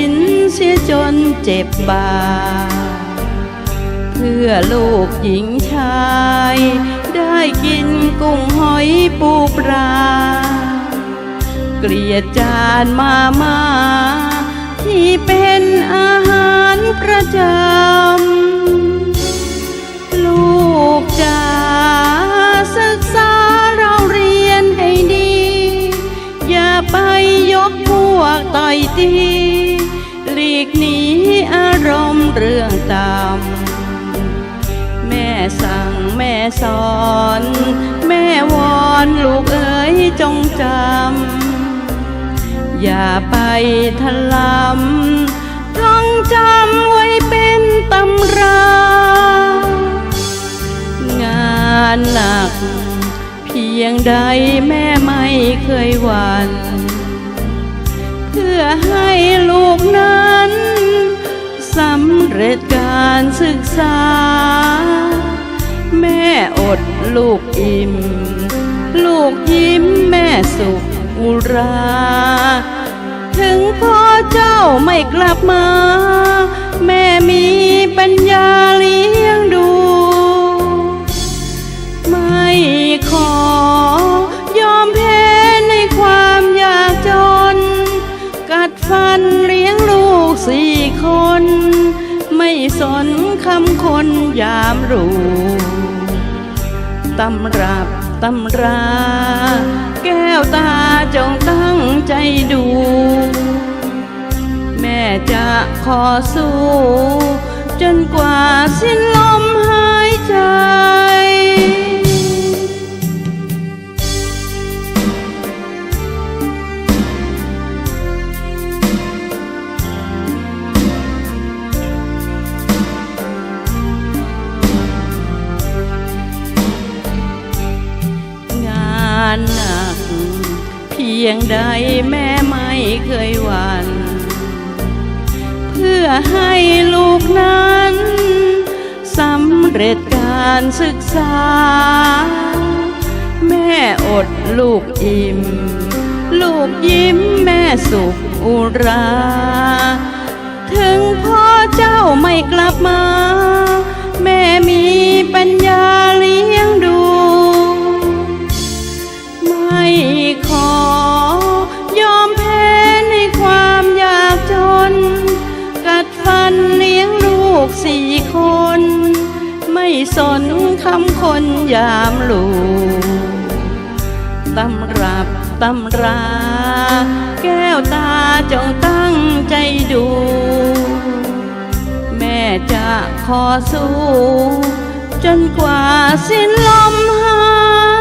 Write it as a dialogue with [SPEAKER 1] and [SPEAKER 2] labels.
[SPEAKER 1] ินแบกหินเสียจนเจ็บบา เพื่อลูกหญิงชาย ได้กินกุ้งหอยปูปลา เกลียดจานมามาที่เป็นอาหารประจำ ลูกจ๋าศึกษาเราเรียนให้ดี อย่าไปยกพวกต่อยตี เรื่องต่ำแม่สั่งแม่สอน แม่วอนลูกเอ๋ยจงจำ อย่าไปทะลำท่องจำไว้เป็นตำรา งานหนัก เพียงใดแม่ไม่เคยหวั่น ร็จการศึกษา แม่อดลูกอิ่ม ลูกยิ้มแม่สุขอุรา ถึงพ่อเจ้าไม่กลับมา แม่มีปัญญาเลี้ยงดู ไม่ขอ สนคำคนยามรู้ตำรับตำรา แก้วตาจงตั้งใจดู แม่จะขอสู้ จนกว่าสิ้นลมหายใจานหนัก เพียงใดแม่ไม่เคยหวัน่นเพื่อให้ลูกนั้นสำเร็จการศึกษา แม่อดลูกอิ่ม ลูกยิ้มแม่สุขอุรา ถึงพ่อเจ้าไม่กลับมา แม่มีปัญ คนยามลูตำรับตำรา แก้วตาจงตั้งใจดู แม่จะขอสู้ จนกว่าสิ้นลมหาย